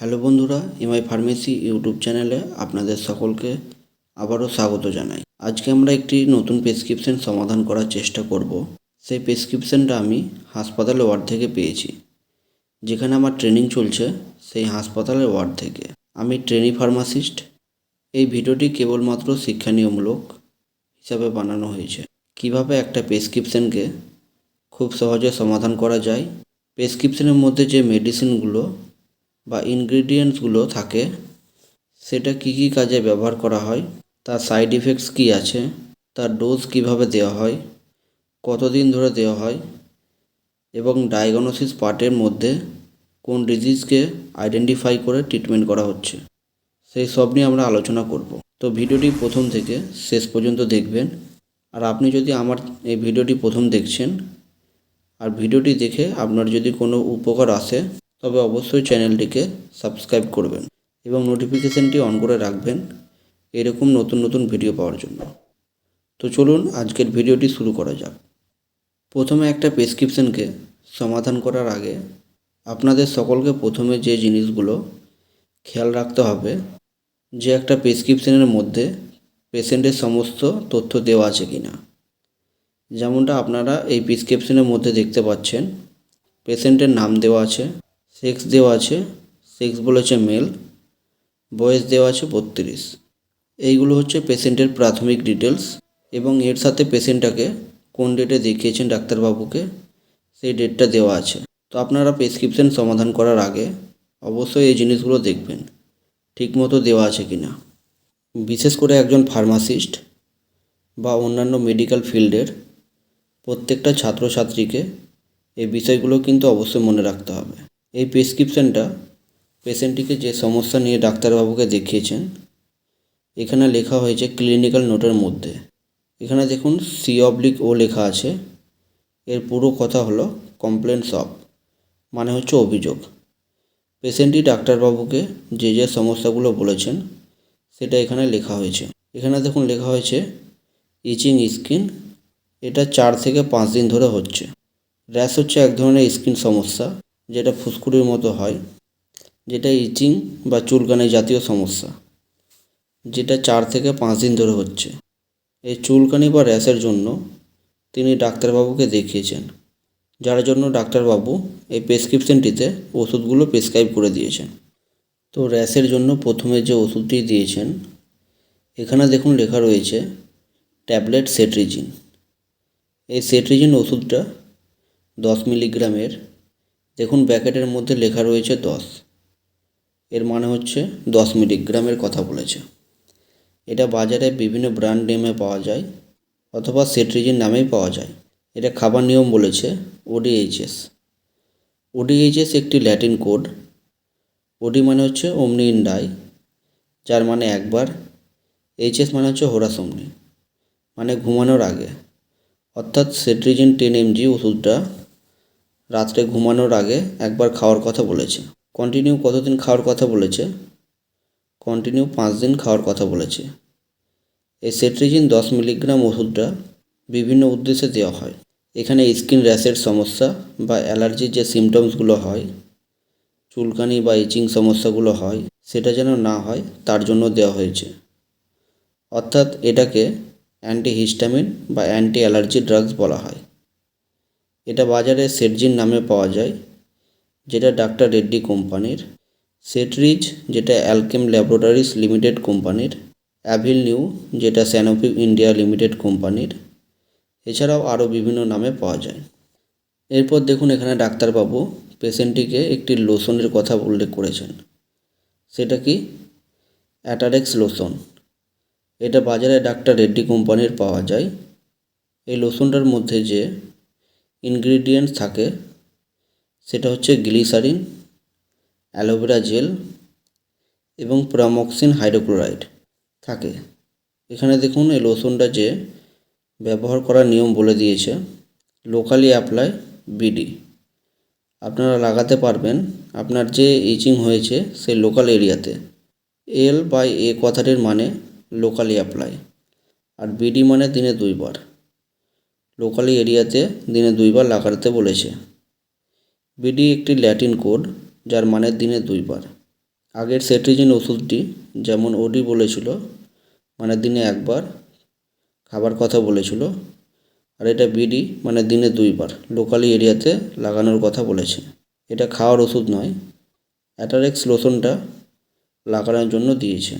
Hello বন্ধুরা, MI pharmacy YouTube চ্যানেলে আপনাদের সকলকে আবারও স্বাগত জানাই। আজকে আমরা একটি নতুন প্রেসক্রিপশন সমাধান করার চেষ্টা করব। সেই প্রেসক্রিপশনটা আমি হাসপাতালের ওয়ার্ড থেকে পেয়েছি। যেখানে আমার ট্রেনিং চলছে সেই হাসপাতালের ওয়ার্ড থেকে। আমি ট্রেনি ফার্মাসিস্ট। এই ভিডিওটি কেবলমাত্র শিক্ষানীয়মূলক হিসাবে বানানো হয়েছে। কীভাবে একটা প্রেসক্রিপশনকে খুব সহজে সমাধান করা যায়? প্রেসক্রিপশনের মধ্যে যে মেডিসিনগুলো বা ইনগ্রিডিয়েন্টসগুলো থাকে, সেটা কী কী কাজে ব্যবহার করা হয়, তার সাইড ইফেক্টস কী আছে, তার ডোজ কীভাবে দেওয়া হয়, কতদিন ধরে দেওয়া হয়, এবং ডায়াগনোসিস পার্টের মধ্যে কোন ডিজিজকে আইডেন্টিফাই করে ট্রিটমেন্ট করা হচ্ছে, সেই সব নিয়ে আমরা আলোচনা করব। তো ভিডিওটি প্রথম থেকে শেষ পর্যন্ত দেখবেন। আর আপনি যদি আমার এই ভিডিওটি প্রথম দেখছেন, আর ভিডিওটি দেখে আপনার যদি কোনো উপকার আসে তবে অবশ্যই চ্যানেলটিকে সাবস্ক্রাইব করবেন এবং নোটিফিকেশানটি অন করে রাখবেন এরকম নতুন নতুন ভিডিও পাওয়ার জন্য। তো চলুন আজকের ভিডিওটি শুরু করা যাক। প্রথমে একটা প্রেসক্রিপশনকে সমাধান করার আগে আপনাদের সকলকে প্রথমে যে জিনিসগুলো খেয়াল রাখতে হবে, যে একটা প্রেসক্রিপশনের মধ্যে পেশেন্টের সমস্ত তথ্য দেওয়া আছে কি না যেমনটা আপনারা এই প্রেসক্রিপশনের মধ্যে দেখতে পাচ্ছেন, পেশেন্টের নাম দেওয়া আছে সেক্স দেওয়া আছে সেক্স বলেছে মেল বয়স দেওয়া আছে বত্রিশ। এইগুলো হচ্ছে পেশেন্টের প্রাথমিক ডিটেলস এবং এর সাথে পেশেন্টটাকে কোন ডেটে দেখিয়েছেন ডাক্তারবাবুকে, সেই ডেটটা দেওয়া আছে। তো আপনারা প্রেসক্রিপশন সমাধান করার আগে অবশ্যই এই জিনিসগুলো দেখবেন, ঠিকমতো দেওয়া আছে কি না বিশেষ করে একজন ফার্মাসিস্ট বা অন্যান্য মেডিকেল ফিল্ডের প্রত্যেকটা ছাত্রছাত্রীকে এই বিষয়গুলো কিন্তু অবশ্যই মনে রাখতে হবে। এই প্রেসক্রিপশনটা পেশেন্টটিকে যে সমস্যা নিয়ে ডাক্তারবাবুকে দেখিয়েছেন, এখানে লেখা হয়েছে ক্লিনিক্যাল নোটের মধ্যে। এখানে দেখুন সি অবলিক ও লেখা আছে। এর পুরো কথা হলো কমপ্লেন্টস অফ মানে হচ্ছে অভিযোগ। পেশেন্টটি ডাক্তারবাবুকে যে যে সমস্যাগুলো বলেছেন, সেটা এখানে লেখা হয়েছে। এখানে দেখুন লেখা হয়েছে ইচিং স্কিন এটা চার থেকে পাঁচ দিন ধরে হচ্ছে। র্যাশ হচ্ছে এক ধরনের স্কিন সমস্যা। যেটা ফুসকুড়ির মতো হয়, যেটা ইচিং বা চুলকানি জাতীয় সমস্যা, যেটা চার থেকে পাঁচ দিন ধরে হচ্ছে। এই চুলকানি বা র্যাশের জন্য তিনি ডাক্তারবাবুকে দেখিয়েছেন, যার জন্য ডাক্তারবাবু এই প্রেসক্রিপশনটিতে ওষুধগুলো প্রেসক্রাইব করে দিয়েছেন। তো র্যাশের জন্য প্রথমে যে ওষুধটি দিয়েছেন, এখানে দেখুন লেখা রয়েছে ট্যাবলেট সেট্রিজিন। এই সেট্রিজিন ওষুধটা দশ মিলিগ্রামের দেখুন প্যাকেটের মধ্যে লেখা রয়েছে দশ। এর মানে হচ্ছে দশ মিলিগ্রামের কথা বলেছে। এটা বাজারে বিভিন্ন ব্র্যান্ড নেমে পাওয়া যায় অথবা সেট্রিজিন নামেই পাওয়া যায়। এটা খাবার নিয়ম বলেছে ওডিএইচএস ওডিএইচএস একটি ল্যাটিন কোড। ওডি মানে হচ্ছে অমনি ইন ডাই যার মানে একবার। এইচএস মানে হচ্ছে হোরাসমনি মানে ঘুমানোর আগে। অর্থাৎ সেট্রিজিন টেন এমজি ওষুধটা রাত্রে ঘুমানোর আগে একবার খাওয়ার কথা বলেছে। কন্টিনিউ কতদিন খাওয়ার কথা বলেছে? কন্টিনিউ পাঁচ দিন খাওয়ার কথা বলেছে। এই সেট্রিজিন দশ মিলিগ্রাম ওষুধটা বিভিন্ন উদ্দেশ্যে দেওয়া হয়। এখানে স্কিন র্যাশের সমস্যা বা অ্যালার্জির যে সিমটমসগুলো হয়, চুলকানি বা ইচিং সমস্যাগুলো হয়, সেটা যেন না হয়, তার জন্য দেওয়া হয়েছে। অর্থাৎ এটাকে অ্যান্টিহিস্টামিন বা অ্যান্টি অ্যালার্জি ড্রাগস বলা হয়। এটা বাজারে সেটজিন নামে পাওয়া যায়, যেটা ডাক্তার রেড্ডি কোম্পানির। সেটরিজ, যেটা অ্যালকেম ল্যাবরেটরিজ লিমিটেড কোম্পানির। অ্যাভিল নিউ যেটা স্যানোফি ইন্ডিয়া লিমিটেড কোম্পানির। এছাড়াও আরও বিভিন্ন নামে পাওয়া যায়। এরপর দেখুন এখানে ডাক্তারবাবু পেশেন্টটিকে একটি লোশনের কথা উল্লেখ করেছেন। সেটা কি? Atarax lotion. এটা বাজারে ডাক্তার রেড্ডি কোম্পানির পাওয়া যায়। এই লোশনটার মধ্যে যে ইনগ্রিডিয়েন্টস থাকে। সেটা হচ্ছে গ্লিসারিন অ্যালোভেরা জেল এবং প্রামক্সিন হাইড্রোক্লোরাইড থাকে। এখানে দেখুন, এই লোশনটা যে ব্যবহার করার নিয়ম বলে দিয়েছে লোকালি অ্যাপ্লাই বিডি আপনারা লাগাতে পারবেন, আপনার যে ইচিং হয়েছে সেই লোকাল এরিয়াতে এল বাই এ কথাটির মানে লোকালি অ্যাপ্লাই আর বিডি মানে দিনে দুইবার। লোকালি এরিয়াতে দিনে দুইবার লাগাতে বলেছে। বিডি একটি ল্যাটিন কোড, যার মানে দিনে দুইবার। আগের সেট্রিজিন ওষুধটি যেমন ওডি বলেছিল মানে দিনে একবার, খাবার কথা বলেছিল, আর এটা বিডি মানে দিনে দুইবার, লোকালি এরিয়াতে লাগানোর কথা বলেছে। এটা খাওয়ার ওষুধ নয়, অ্যাটারেক্স লোশনটা লাগানোর জন্য দিয়েছে।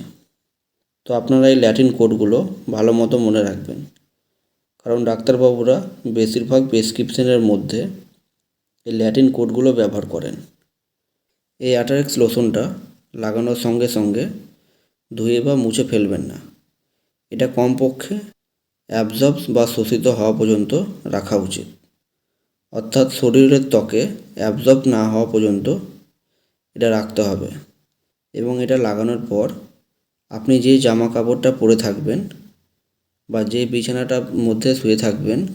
তো আপনারা এই ল্যাটিন কোডগুলো ভালো মতো মনে রাখবেন। কারণ ডাক্তারবাবুরা বেশিরভাগ প্রেসক্রিপশনের মধ্যে এই ল্যাটিন কোডগুলো ব্যবহার করেন। এই অ্যাটারেক্স লোশনটা লাগানোর সঙ্গে সঙ্গে ধুয়ে বা মুছে ফেলবেন না। এটা কমপক্ষে অ্যাবজর্ব বা শোষিত হওয়া পর্যন্ত রাখা উচিত। অর্থাৎ শরীরের ত্বকে অ্যাবজর্ব না হওয়া পর্যন্ত এটা রাখতে হবে এবং এটা লাগানোর পর আপনি যে জামা কাপড়টা পরে থাকবেন বা যে বিছানাটার মধ্যে শুয়ে থাকবেন,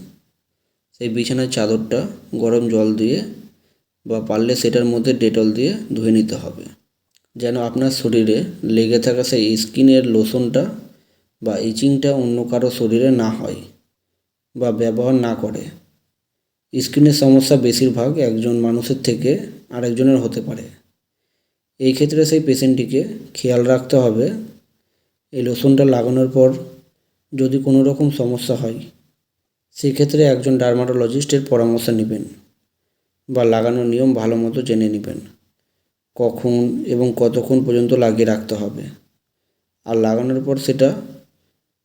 সেই বিছানার চাদরটা গরম জল দিয়ে বা পারলে সেটার মধ্যে ডেটল দিয়ে ধুয়ে নিতে হবে। যেন আপনার শরীরে লেগে থাকা সেই স্কিনের লোশনটা বা ইচিংটা অন্য কারও শরীরে না হয় বা ব্যবহার না করে। স্কিনের সমস্যা বেশিরভাগ একজন মানুষের থেকে আরেকজনের হতে পারে। এই ক্ষেত্রে সেই পেশেন্টটিকে খেয়াল রাখতে হবে। এই লোশনটা লাগানোর পর যদি কোনো রকম সমস্যা হয়, সেক্ষেত্রে একজন ডার্মাটোলজিস্টের পরামর্শ নেবেন বা লাগানোর নিয়ম ভালো মতো জেনে নেবেন। কখন এবং কতক্ষণ পর্যন্ত লাগিয়ে রাখতে হবে আর লাগানোর পর সেটা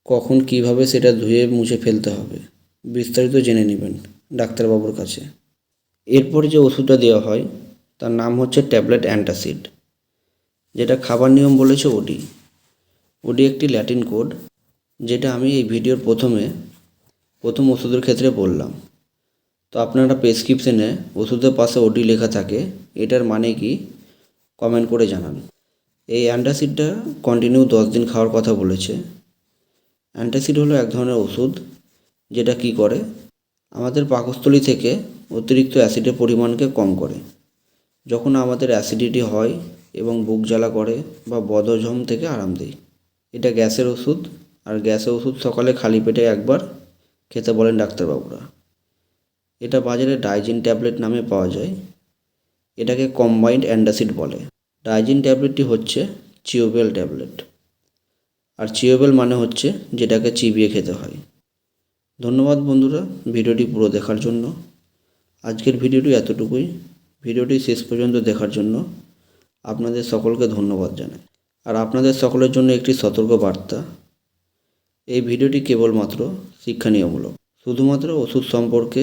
কখন কীভাবে সেটা ধুয়ে মুছে ফেলতে হবে বিস্তারিত জেনে নেবেন ডাক্তারবাবুর কাছে। এরপর যে ওষুধটা দেওয়া হয়, তার নাম হচ্ছে ট্যাবলেট অ্যান্টাসিড। যেটা খাবার নিয়ম বলেছে ওডি। ওডি একটি ল্যাটিন কোড যেটা আমি এই ভিডিওর প্রথমে প্রথম ওষুধের ক্ষেত্রে বললাম। তো আপনারা প্রেসক্রিপশনে ওষুধের পাশে ওডি লেখা থাকে, এটার মানে কি কমেন্ট করে জানান। এই অ্যান্টাসিডটা কন্টিনিউ দশ দিন খাওয়ার কথা বলেছে। অ্যান্টাসিড হলো এক ধরনের ওষুধ, যেটা কি করে? আমাদের পাকস্থলী থেকে অতিরিক্ত অ্যাসিডের পরিমাণকে কম করে। যখন আমাদের অ্যাসিডিটি হয় এবং বুক জ্বালা করে বা বদহজম থেকে আরাম দেয়। এটা গ্যাসের ওষুধ আর গ্যাসের ওষুধ সকালে খালি পেটে একবার খেতে বলেন ডাক্তারবাবুরা। এটা বাজারে ডাইজিন ট্যাবলেট নামে পাওয়া যায়। এটাকে কম্বাইন্ড অ্যান্ডাসিড বলে। ডাইজিন ট্যাবলেটটি হচ্ছে চিওবেল ট্যাবলেট আর চিওবেল মানে হচ্ছে যেটাকে চিবিয়ে খেতে হয়। ধন্যবাদ বন্ধুরা ভিডিওটি পুরো দেখার জন্য। আজকের ভিডিওটি এতটুকুই। ভিডিওটি শেষ পর্যন্ত দেখার জন্য আপনাদের সকলকে ধন্যবাদ জানাই। আর আপনাদের সকলের জন্য একটি সতর্ক বার্তা। এই ভিডিওটি কেবলমাত্র শিক্ষানীয়মূলক শুধুমাত্র ওষুধ সম্পর্কে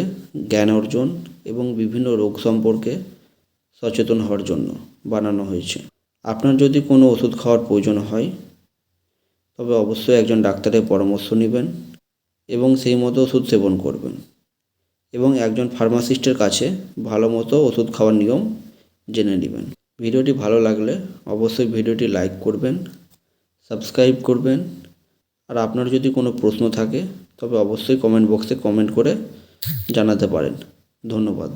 জ্ঞান অর্জন এবং বিভিন্ন রোগ সম্পর্কে সচেতন হওয়ার জন্য বানানো হয়েছে। আপনার যদি কোনো ওষুধ খাওয়ার প্রয়োজন হয়, তবে অবশ্যই একজন ডাক্তারের পরামর্শ নেবেন এবং সেই মতো ওষুধ সেবন করবেন এবং একজন ফার্মাসিস্টের কাছে ভালো মতো ওষুধ খাওয়ার নিয়ম জেনে নেবেন। ভিডিওটি ভালো লাগলে অবশ্যই ভিডিওটি লাইক করবেন, সাবস্ক্রাইব করবেন আর আপনার যদি কোনো প্রশ্ন থাকে, তবে অবশ্যই কমেন্ট বক্সে কমেন্ট করে জানাতে পারেন। ধন্যবাদ।